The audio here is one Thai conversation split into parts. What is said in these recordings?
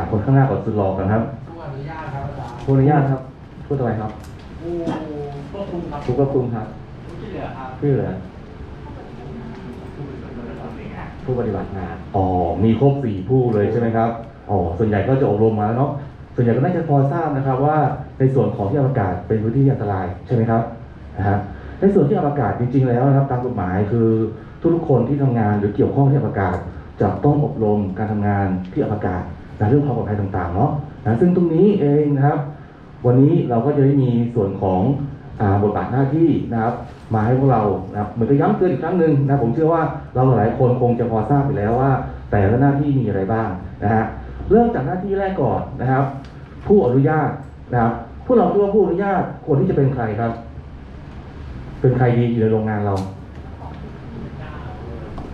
างหน้าก่อนสุดหล่อกันครับผู้อนุญาตครับอาจารย์ผู้อนุญาตครับพูดอะไรครับผู้ควบคุมครับผู้ควบคุมครับผู้ช่วยเหลือครับชื่ออะไรผู้ปฏิบัติงานผู้ปฏิบัติงานอ๋อมีครบสี่ผู้เลยใช่ไหมครับอ๋อส่วนใหญ่ก็จะอบรมมาแล้วเนาะส่วนใหญ่ก็น่าจะพอทราบนะครับว่าในส่วนของที่อากาศเป็นพื้นที่อันตรายใช่ไหมครับนะฮะในส่วนที่อากาศจริง ๆ แล้วนะครับ ตามกฎหมายคือทุกๆคนที่ทำงานหรือเกี่ยวข้องที่อากาศจะต้องอบรมการทำงานที่อากาศ ในเรื่องความปลอดภัยต่างๆเนาะนะซึ่งตรงนี้เองนะครับ วันนี้เราก็จะได้มีส่วนของอบทบาทหน้าที่นะครับ มาให้พวกเรานะครับเหมือนกับย้ำเตือนอีกครั้งหนึ่งนะผมเชื่อว่าเราหลายคนคงจะพอทราบไปแล้วว่า แต่ละหน้าที่มีอะไรบ้างนะฮะเริ่มจากหน้าที่แรกก่อนนะครับ ผู้อนุญาตนะครับพวกเราคิดว่าผู้อนุญาตควรที่จะเป็นใครครับ เป็นใครดีอยู่ในโรงงานเรา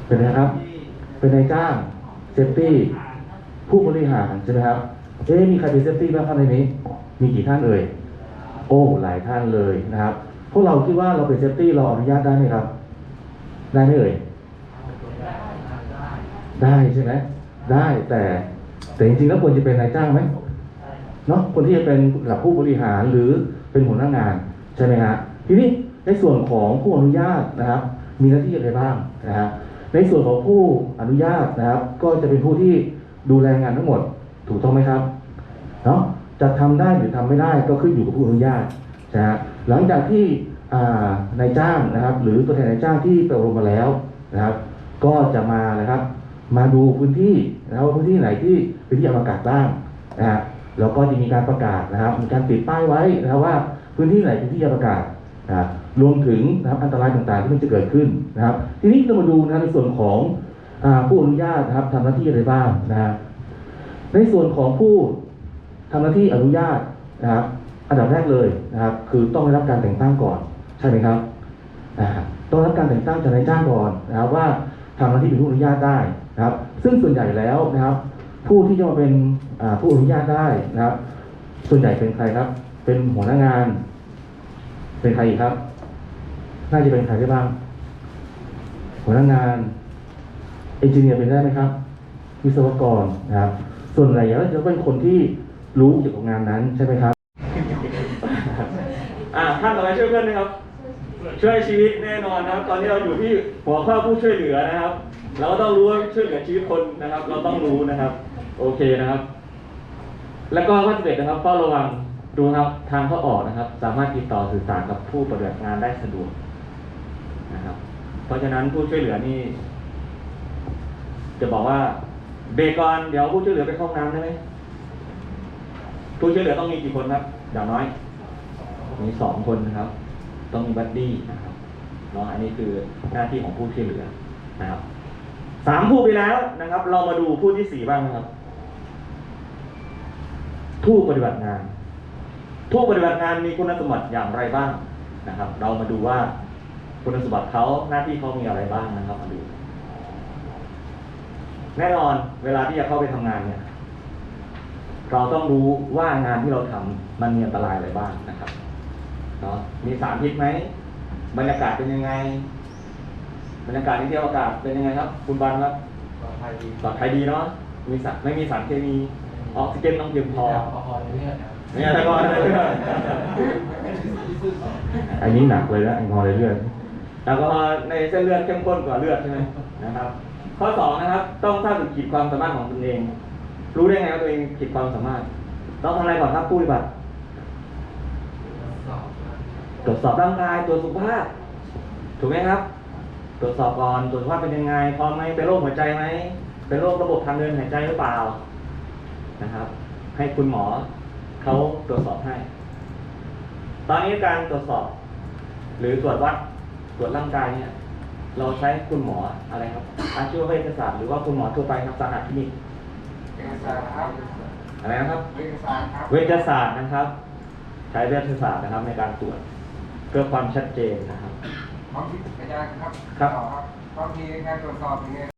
เป็นนะครับ เป็นนายจ้างเซฟตี้ ผู้บริหารใช่ไหมครับ เอ๊ะมีใครเป็นเซฟตี้บ้างครับในนี้ มีกี่ท่านเอ่ย โอ้ หลายท่านเลยนะครับ พวกเราคิดว่าเราเป็นเซฟตี้เราอนุญาตได้ไหมครับ ได้ไหมเอ่ย ได้ใช่ไหม ได้แต่แต่จริงๆแล้วควรจะเป็นนายจ้างไหมเนาะคนที่จะเป็นระดับผู้บริหารหรือเป็นหัวหน้างานใช่ไหมฮะทีนี้ในส่วนของผู้อนุญาตนะครับ มีหน้าที่อะไรบ้างนะฮะในส่วนของผู้อนุญาตนะครับ ก็จะเป็นผู้ที่ ดูแลงานทั้งหมด ถูกต้องไหมครับเนาะจะทำได้หรือทำไม่ได้ก็ขึ้นอยู่กับผู้อนุญาตนะฮะหลังจากที่นายจ้างนะครับ หรือตัวแทนนายจ้างที่ไปอบรมมาแล้วนะครับ ก็จะมานะครับ มาดูพื้นที่นะครับว่าพื้นที่ไหนที่เป็นที่อากาศบ้างนะฮะแล้วก็จะมีการประกาศนะครับ มีการติดป้ายไว้นะครับว่าพื้นที่ไหนเป็นที่อากาศนะรวมถึงนะครับอันตรายต่างๆที่มันจะเกิดขึ้นนะครับ ทีนี้เรามาดูนะในส่วนของ ผู้อนุญาตนะครับทำหน้าที่อะไรบ้างนะครับในส่วนของผู้ทำหน้าที่อนุญาตนะครับ อันดับแรกเลยนะครับ คือต้องได้รับการแต่งตั้งก่อน ใช่ไหมครับต้องรับการแต่งตั้งจากนายจ้างก่อนนะครับ ว่าทำหน้าที่เป็นผู้อนุญาตได้นะครับ ซึ่งส่วนใหญ่แล้วนะครับ ผู้ที่จะมาเป็นผู้อนุญาตได้นะครับ ส่วนใหญ่เป็นใครครับ เป็นหัวหน้างาน เป็นใครอีกครับ น่าจะเป็นใครได้บ้าง หัวหน้างาน เอนจิเนียร์เป็นได้ไหมครับ วิศวกรนะครับ ส่วนใหญ่แล้วจะเป็นคนที่รู้เกี่ยวกับงานนั้นใช่ไหมครับ อ่าท่านต่อไปช่วยเพื่อนนะครับ ช่วยชีวิตแน่นอนนะครับ ตอนนี้เราอยู่ที่หัวข้อผู้ช่วยเหลือนะครับ เราก็ต้องรู้ว่าช่วยเหลือชีวิตคนนะครับ เราต้องรู้นะครับ โอเคนะครับ แล้วก็ข้อสิบเอ็ดนะครับเฝ้าระวังดูนะครับทางเข้าออกนะครับ สามารถติดต่อสื่อสารกับผู้ปฏิบัติงานได้สะดวกนะครับ เพราะฉะนั้นผู้ช่วยเหลือนี่ จะบอกว่าเบรกก่อนเดี๋ยวผู้ช่วยเหลือไปเข้าห้องน้ำได้ไหมผู้ช่วยเหลือต้องมีกี่คนครับ อย่างน้อย มีสองคนนะครับ ต้องมีบัดดี้นะครับเนาะอันนี้คือหน้าที่ของผู้ช่วยเหลือนะครับสามผู้ไปแล้วนะครับ เรามาดูผู้ที่สี่บ้างนะครับผู้ปฏิบัติงานผู้ปฏิบัติงานมีคุณสมบัติอย่างไรบ้างนะครับ เรามาดูว่าคุณสมบัติเขาหน้าที่เขามีอะไรบ้างนะครับมาดู แน่นอนเวลาที่จะเข้าไปทำงานเนี่ย เราต้องรู้ว่างานที่เราทำมันมีอันตรายอะไรบ้างนะครับเนาะมีสารพิษไหมบรรยากาศเป็นยังไง บรรยากาศในที่อากาศเป็นยังไงครับ คุณบันครับปลอดภัยดีปลอดภัยดีเนาะมีสารไม่มีสารเคมีออกซิเจนต้องเพียงพอแอลกอฮอล์ในเลือดครับเนี่ยแต่ก่อนเลยอันนี้หนักเลยนะแอลกอฮอล์ในเลือดแอลกอฮอล์ในเส้นเลือดเข้มข้นกว่าเลือดใช่ไหมนะครับ ข้อสองนะครับ ต้องทราบถึงขีดความสามารถของตนเอง รู้ได้ไงว่าตัวเองขีดความสามารถต้องทำอะไรก่อนครับผู้ปฏิบัติสอบตรวจสอบร่างกายตรวจสุขภาพ ถูกไหมครับ ตรวจสอบก่อนตรวจสุขภาพเป็นยังไงพร้อมไหมเป็นโรคหัวใจไหมเป็นโรคระบบทางเดินหายใจหรือเปล่านะครับ ให้คุณหมอเขาตรวจสอบให้ ตอนนี้การตรวจสอบ หรือตรวจวัดตรวจร่างกายเนี่ย เราใช้คุณหมออะไรครับ อาชีวเวชศาสตร์หรือว่าคุณหมอทั่วไปครับสาขาคลินิกเอกสารครับอะไรนะครับ เอกสารครับ เวชศาสตร์นะครับ ใช้เวชศาสตร์นะครับในการตรวจเพื่อความชัดเจนนะครับบางทีอาจารย์ครับครับต่อครับบางทีการตรวจสอบอย่างเงี้ย